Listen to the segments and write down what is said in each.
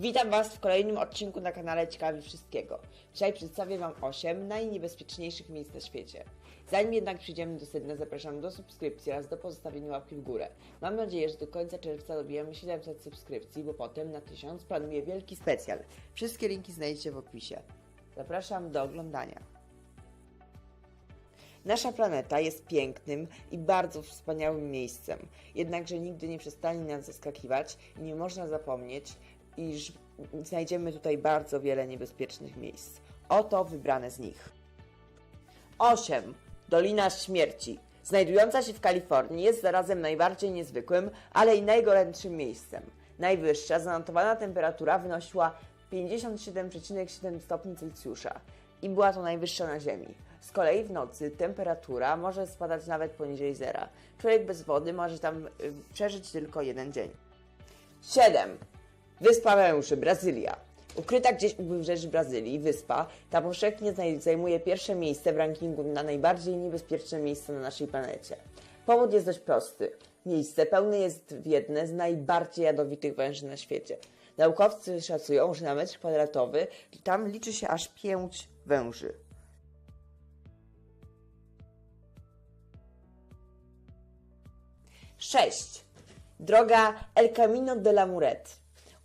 Witam Was w kolejnym odcinku na kanale Ciekawi Wszystkiego. Dzisiaj przedstawię Wam 8 najniebezpieczniejszych miejsc na świecie. Zanim jednak przejdziemy do sedna, zapraszam do subskrypcji oraz do pozostawienia łapki w górę. Mam nadzieję, że do końca czerwca dobijemy 700 subskrypcji, bo potem na 1000 planuję wielki specjal. Wszystkie linki znajdziecie w opisie. Zapraszam do oglądania. Nasza planeta jest pięknym i bardzo wspaniałym miejscem, jednakże nigdy nie przestanie nas zaskakiwać i nie można zapomnieć, iż znajdziemy tutaj bardzo wiele niebezpiecznych miejsc. Oto wybrane z nich. 8. Dolina Śmierci. Znajdująca się w Kalifornii jest zarazem najbardziej niezwykłym, ale i najgorętszym miejscem. Najwyższa zanotowana temperatura wynosiła 57,7 stopni Celsjusza i była to najwyższa na Ziemi. Z kolei w nocy temperatura może spadać nawet poniżej zera. Człowiek bez wody może tam y, przeżyć tylko jeden dzień. 7. Wyspa Węży, Brazylia. Ukryta gdzieś u wybrzeży Brazylii, wyspa ta powszechnie zajmuje pierwsze miejsce w rankingu na najbardziej niebezpieczne miejsca na naszej planecie. Powód jest dość prosty. Miejsce pełne jest w jedne z najbardziej jadowitych węży na świecie. Naukowcy szacują, że na metr kwadratowy tam liczy się aż 5 węży. Sześć. Droga El Camino de la Muret.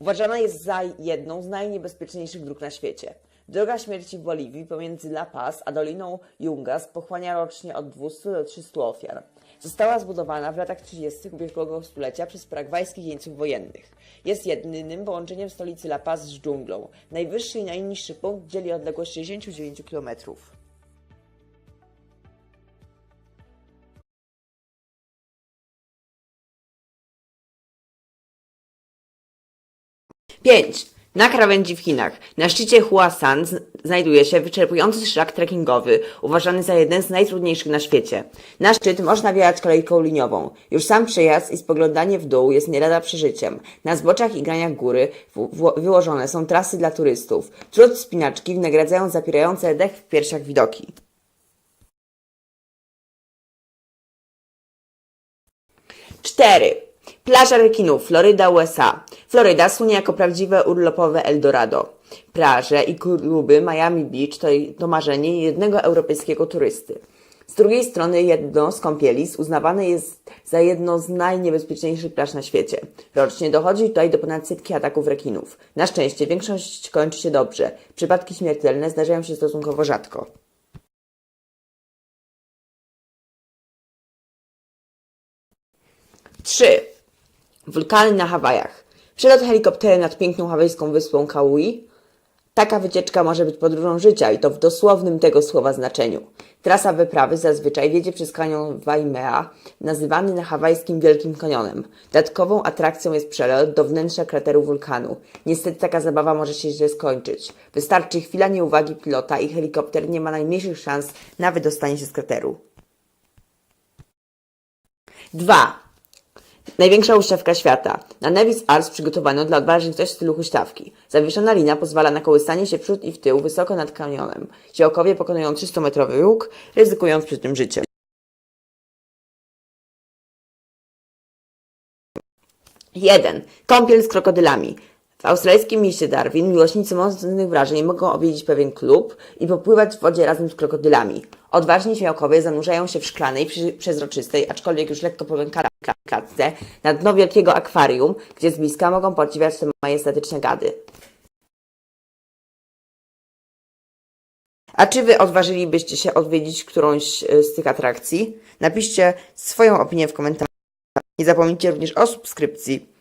Uważana jest za jedną z najniebezpieczniejszych dróg na świecie. Droga śmierci w Boliwii pomiędzy La Paz a Doliną Yungas pochłania rocznie od 200 do 300 ofiar. Została zbudowana w latach 30. ubiegłego stulecia przez paragwajskich jeńców wojennych. Jest jedynym połączeniem stolicy La Paz z dżunglą. Najwyższy i najniższy punkt dzieli odległość 69 kilometrów. 5. Na krawędzi w Chinach. Na szczycie Huasan z- znajduje się wyczerpujący szlak trekkingowy, uważany za jeden z najtrudniejszych na świecie. Na szczyt można wjechać kolejką liniową. Już sam przejazd i spoglądanie w dół jest nie lada przeżyciem. Na zboczach i graniach góry wyłożone są trasy dla turystów. Trud spinaczki wynagradzają zapierające dech w piersiach widoki. Cztery. Plaża rekinów, Floryda, USA. Floryda słynie jako prawdziwe urlopowe Eldorado. Plaże i kluby Miami Beach to, to marzenie jednego europejskiego turysty. Z drugiej strony jedno z kąpielisk uznawane jest za jedno z najniebezpieczniejszych plaż na świecie. Rocznie dochodzi tutaj do ponad setki ataków rekinów. Na szczęście większość kończy się dobrze. Przypadki śmiertelne zdarzają się stosunkowo rzadko. Trzy. Wulkany na Hawajach. Przelot helikopterem nad piękną hawajską wyspą Kauai. Taka wycieczka może być podróżą życia i to w dosłownym tego słowa znaczeniu. Trasa wyprawy zazwyczaj wiedzie przez kanion Waimea, nazywany na hawajskim Wielkim Kanionem. Dodatkową atrakcją jest przelot do wnętrza krateru wulkanu. Niestety taka zabawa może się źle skończyć. Wystarczy chwila nieuwagi pilota i helikopter nie ma najmniejszych szans na wydostanie się z krateru. 2. Największa huśtawka świata. Na Nevis Ars przygotowano dla odważnych coś w stylu huśtawki. Zawieszona lina pozwala na kołysanie się przód i w tył wysoko nad kanionem. Działkowie pokonują 300-metrowy łuk, ryzykując przy tym życie. Jeden. Kąpiel z krokodylami. W australijskim mieście Darwin miłośnicy mocnych wrażeń mogą odwiedzić pewien klub i popływać w wodzie razem z krokodylami. Odważni śmiałkowie zanurzają się w szklanej, przezroczystej, aczkolwiek już lekko popękanej klatce na dno wielkiego akwarium, gdzie z bliska mogą podziwiać te majestatyczne gady. A czy wy odważylibyście się odwiedzić którąś e, z tych atrakcji? Napiszcie swoją opinię w komentarzach. Nie zapomnijcie również o subskrypcji